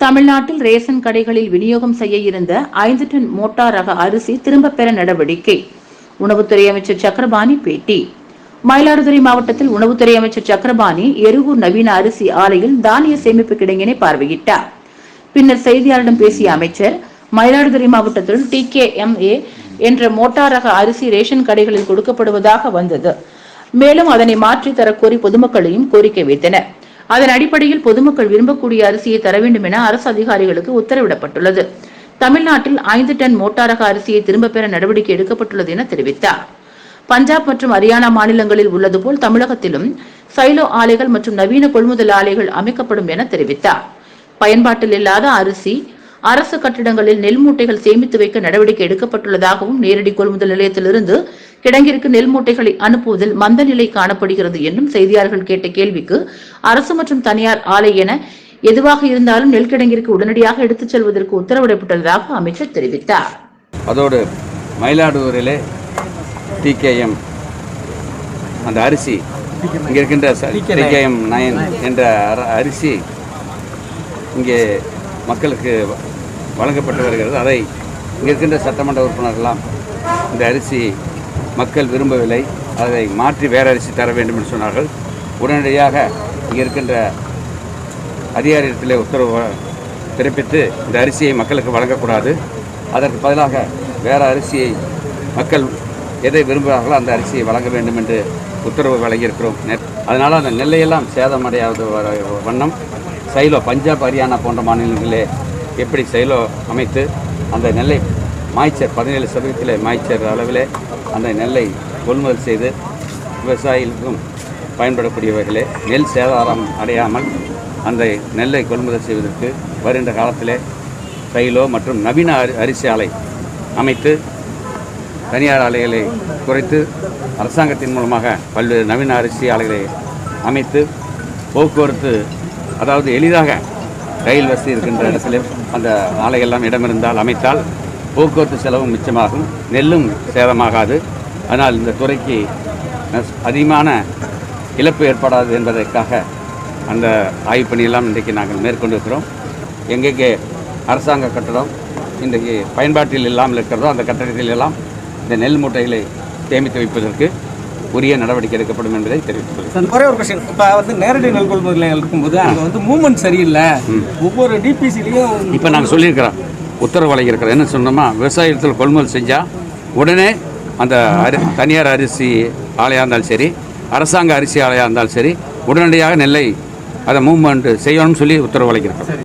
தமிழ்நாட்டில் ரேஷன் கடைகளில் விநியோகம் செய்ய இருந்த ஐந்து டன் மோட்டார் ரக அரிசி திரும்பப் பெற நடவடிக்கை. உணவுத்துறை அமைச்சர் சக்கரபாணி பேட்டி. மயிலாடுதுறை மாவட்டத்தில் உணவுத்துறை அமைச்சர் சக்கரபாணி எருகூர் நவீன அரிசி ஆலையில் தானிய சேமிப்பு கிடங்கினை பார்வையிட்டார். பின்னர் செய்தியாளரிடம் பேசிய அமைச்சர் மயிலாடுதுறை மாவட்டத்தில் டி கே எம் ஏ என்ற மோட்டார் ரக அரிசி ரேஷன் கடைகளில் கொடுக்கப்படுவதாக வந்தது. மேலும் அதனை மாற்றி தரக்கோரி பொதுமக்களையும் கோரிக்கை வைத்தனர். அதன் அடிப்படையில் பொதுமக்கள் விரும்பக்கூடிய அரிசியை தர வேண்டும் என அரசு அதிகாரிகளுக்கு உத்தரவிடப்பட்டுள்ளது. தமிழ்நாட்டில் ஐந்து டன் மோட்டார் ரக அரிசியை திரும்பப் பெற நடவடிக்கை எடுக்கப்பட்டுள்ளது என தெரிவித்தார். பஞ்சாப் மற்றும் ஹரியானா மாநிலங்களில் உள்ளது போல் தமிழகத்திலும் சைலோ ஆலைகள் மற்றும் நவீன கொள்முதல் ஆலைகள் அமைக்கப்படும் என தெரிவித்தார். பயன்பாட்டில் இல்லாத அரிசி அரசு கட்டிடங்களில் நெல் மூட்டைகள் சேமித்து வைக்க நடவடிக்கை எடுக்கப்பட்டுள்ளதாகவும் நேரடி கொள்முதல் நிலையத்திலிருந்து கிடங்கிற்கு நெல் மூட்டைகளை அனுப்புவதில் மந்த நிலை காணப்படுகிறது என்றும் செய்தியாளர்கள் கேட்ட கேள்விக்கு அரசு மற்றும் தனியார் ஆலை என எதுவாக இருந்தாலும் நெல் கிடங்கிற்கு உடனடியாக எடுத்துச் செல்வதற்கு உத்தரவிடப்பட்டுள்ளதாக அமைச்சர் தெரிவித்தார். அதோடு மயிலாடுதுறையிலே டிகேஎம் அந்த அரிசி இங்கே இருக்கின்ற டிகேஎம் நயன். என்ற அர- அரிசி இங்கே மக்களுக்கு வழங்கப்பட்டு வருகிறது. அதை இங்கே இருக்கின்ற சட்டமன்ற உறுப்பினர்கள்லாம் இந்த அரிசி மக்கள் விரும்பவில்லை. அதை மாற்றி வேற அரிசி தர வேண்டும் என்று சொன்னார்கள். உடனடியாக இங்கே இருக்கின்ற அதிகாரத்தில் உத்தரவு பிறப்பித்து இந்த அரிசியை மக்களுக்கு வழங்கக்கூடாது. அதற்கு பதிலாக வேறு அரிசியை மக்கள் எதை விரும்புகிறார்களோ அந்த அரிசியை வழங்க வேண்டும் என்று உத்தரவு வழங்கியிருக்கிறோம். நெ- அதனால் அந்த நெல்லையெல்லாம் சேதமடையாத வ- வண்ணம். சைலோ பஞ்சாப் ஹரியானா போன்ற மாநிலங்களிலே எப்படி சைலோ அமைத்து அந்த நெல்லை மாய்ச்சர் பதினேழு சதவீதத்தில் மாய்ச்சர் அளவிலே அந்த நெல்லை கொள்முதல் செய்து விவசாயிகளுக்கும் பயன்படக்கூடிய வகையிலே நெல் சேதாரம் அடையாமல் அந்த நெல்லை கொள்முதல் செய்வதற்கு வருகின்ற காலத்தில் தைலோ மற்றும் நவீன அரி- அரிசி ஆலை அமைத்து தனியார் ஆலைகளை குறைத்து அரசாங்கத்தின் மூலமாக பல்வேறு நவீன அரிசி ஆலைகளை அமைத்து போக்குவரத்து அதாவது எளிதாக ரயில் வசதி இருக்கின்ற இடத்துல அந்த ஆலையெல்லாம் இடமிருந்தால் அமைத்தால் போக்குவரத்து செலவும் மிச்சமாகும். நெல்லும் சேதமாகாது. ஆனால் இந்த துறைக்கு அதிகமான இழப்பு ஏற்படாது என்பதற்காக அந்த ஆய்வுப் பணியெல்லாம் இன்றைக்கு நாங்கள் மேற்கொண்டிருக்கிறோம். எங்கெங்கே அரசாங்க கட்டடம் இன்றைக்கு பயன்பாட்டில் இல்லாமல் இருக்கிறதோ அந்த கட்டடத்தில் எல்லாம் இந்த நெல் மூட்டைகளை சேமித்து வைப்பதற்கு உரிய நடவடிக்கை எடுக்கப்படும் என்பதை சார், ஒரே ஒரு கொஸ்டின் இப்போ வந்து நேரடி நெல் கொள்முதல் நிலையங்கள் இருக்கும்போது அங்கே வந்து மூவ்மெண்ட் சரியில்லை. ஒவ்வொரு டிபிசிலையும் இப்போ நாங்கள் சொல்லியிருக்கிறோம். உத்தரவு வழங்கியிருக்கிறோம் என்ன சொன்னோமா விவசாயத்தில் கொள்முதல் செஞ்சால் உடனே அந்த அரி தனியார் அரிசி ஆலையாக இருந்தாலும் சரி அரசாங்க அரிசி ஆலையாக இருந்தாலும் சரி உடனடியாக நெல்லை அதை மூவ்மெண்ட் செய்யணும்னு சொல்லி உத்தரவு வழங்கியிருக்கிறோம்